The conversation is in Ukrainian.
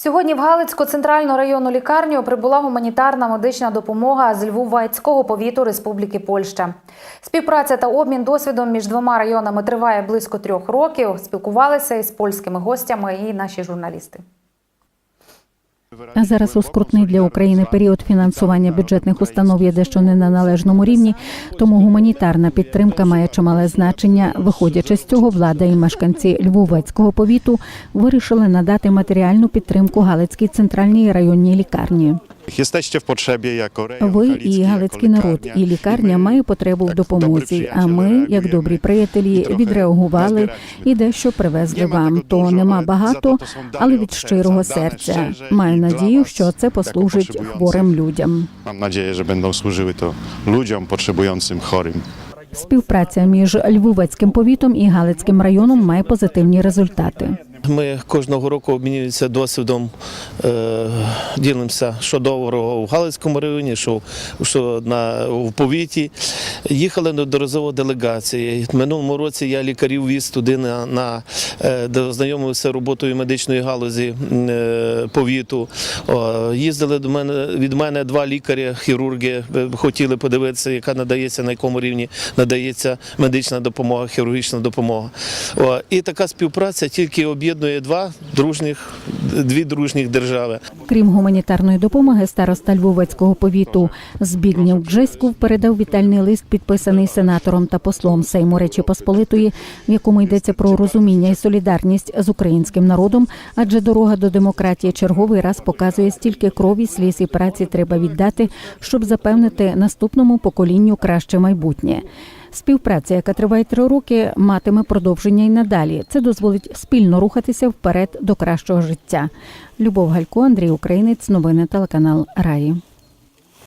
Сьогодні в Галицьку центральну районну лікарню прибула гуманітарна медична допомога з Львовецького повіту Республіки Польща. Співпраця та обмін досвідом між двома районами триває близько трьох років. Спілкувалися із польськими гостями і наші журналісти. А зараз у скрутний для України період фінансування бюджетних установ є дещо не на належному рівні, тому гуманітарна підтримка має чимале значення. Виходячи з цього, влада і мешканці Львовецького повіту вирішили надати матеріальну підтримку Галицькій центральній районній лікарні. Ви і галицький народ, і лікарня має потребу в допомозі. А ми, як добрі приятелі, відреагували і дещо привезли вам. То нема багато, але від щирого серця. Маю надію, що це послужить хворим людям. Mam nadzieję, że będą służyły to ludziom potrzebującym, chorym. Співпраця між Львовецьким повітом і Галицьким районом має позитивні результати. Ми кожного року обмінюємося досвідом, е, ділимося, що доброго в Галицькому районі, що, що на, в повіті. Їхали неодноразово делегації. Минулому році я лікарів віз туди на, на е, де ознайомився роботою медичної галузі е, повіту. Їздили до мене від мене два лікаря, хірурги, хотіли подивитися, яка надається, на якому рівні надається медична допомога, хірургічна допомога. І така співпраця тільки об'єднує два дружніх, дві дружніх держави. Крім гуманітарної допомоги, староста Львовецького повіту Збігнєв Гжеськов передав вітальний лист, підписаний сенатором та послом Сейму Речі Посполитої, в якому йдеться про розуміння і солідарність з українським народом, адже дорога до демократії черговий раз показує стільки крові, сліз і праці треба віддати, щоб запевнити наступному поколінню краще майбутнє. Співпраця, яка триває три роки, матиме продовження й надалі. Це дозволить спільно рухатися вперед до кращого життя. Любов Галько, Андрій Українець, новини телеканал Раї.